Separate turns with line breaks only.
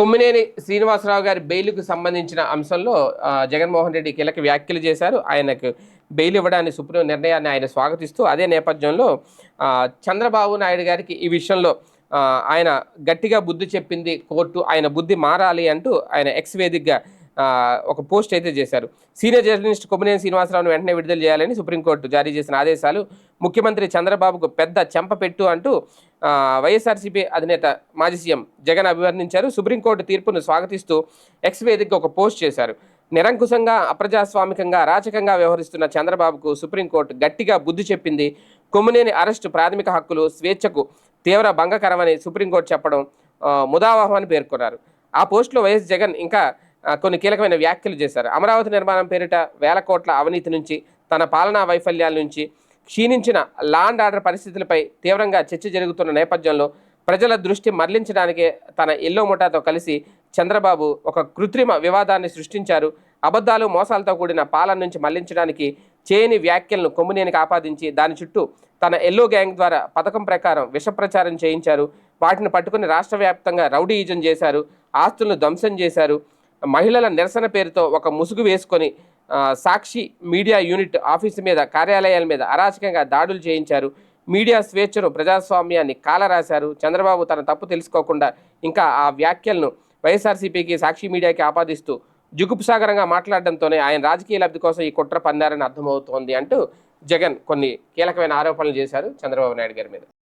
కొమ్మినేని శ్రీనివాసరావు గారి బెయిల్కు సంబంధించిన అంశంలో జగన్మోహన్ రెడ్డి కీలక వ్యాఖ్యలు చేశారు. ఆయనకు బెయిల్ ఇవ్వడానికి సుప్రీం నిర్ణయాన్ని ఆయన స్వాగతిస్తూ అదే నేపథ్యంలో చంద్రబాబు నాయుడు గారికి ఈ విషయంలో ఆయన గట్టిగా బుద్ధి చెప్పింది కోర్టు ఆయన బుద్ధి మారాలి అంటూ ఆయన ఎక్స్ వేదికగా ఒక పోస్ట్ అయితే చేశారు. సీనియర్ జర్నలిస్ట్ కొమ్మినేని శ్రీనివాసరావును వెంటనే విడుదల చేయాలని సుప్రీంకోర్టు జారీ చేసిన ఆదేశాలు ముఖ్యమంత్రి చంద్రబాబుకు పెద్ద చెంపపెట్టు అంటూ వైఎస్ఆర్సీపీ అధినేత మాజీ సీఎం జగన్ అభివర్ణించారు. సుప్రీంకోర్టు తీర్పును స్వాగతిస్తూ ఎక్స్ వేదికగా ఒక పోస్ట్ చేశారు. నిరంకుశంగా అప్రజాస్వామికంగా రాచకంగా వ్యవహరిస్తున్న చంద్రబాబుకు సుప్రీంకోర్టు గట్టిగా బుద్ధి చెప్పింది. కొమ్మినేని అరెస్టు ప్రాథమిక హక్కులు స్వేచ్ఛకు తీవ్ర భంగకరమని సుప్రీంకోర్టు చెప్పడం ఆ, ముదావహమని పేర్కొన్నారు. ఆ పోస్టులో వైఎస్ జగన్ ఇంకా కొన్ని కీలకమైన వ్యాఖ్యలు చేశారు. అమరావతి నిర్మాణం పేరిట వేల కోట్ల అవినీతి నుంచి తన పాలనా వైఫల్యాల నుంచి క్షీణించిన లాండ్ ఆర్డర్ పరిస్థితులపై తీవ్రంగా చర్చ జరుగుతున్న నేపథ్యంలో ప్రజల దృష్టి మరలించడానికే తన ఎల్లో ముఠాతో కలిసి చంద్రబాబు ఒక కృత్రిమ వివాదాన్ని సృష్టించారు. అబద్ధాలు మోసాలతో కూడిన పాలన నుంచి మళ్ళించడానికి చేయని వ్యాఖ్యలను కొమ్మునేనికి ఆపాదించి దాని చుట్టూ తన ఎల్లో గ్యాంగ్ ద్వారా పథకం ప్రకారం విషప్రచారం చేయించారు. వాటిని పట్టుకుని రాష్ట్ర వ్యాప్తంగా రౌడీయిజం చేశారు. ఆస్తులను ధ్వంసం చేశారు. మహిళల నిరసన పేరుతో ఒక ముసుగు వేసుకొని సాక్షి మీడియా యూనిట్ ఆఫీసు మీద కార్యాలయాల మీద అరాచకంగా దాడులు చేయించారు. మీడియా స్వేచ్ఛను ప్రజాస్వామ్యాన్ని కాలరాశారు. చంద్రబాబు తన తప్పు తెలుసుకోకుండా ఇంకా ఆ వ్యాఖ్యలను వైఎస్ఆర్సీపీకి సాక్షి మీడియాకి ఆపాదిస్తూ జుగుప్సాగరంగా మాట్లాడడంతోనే ఆయన రాజకీయ లబ్ధి కోసం ఈ కుట్ర పన్నారని అర్థమవుతోంది అంటూ జగన్ కొన్ని కీలకమైన ఆరోపణలు చేశారు చంద్రబాబు నాయుడు గారి మీద.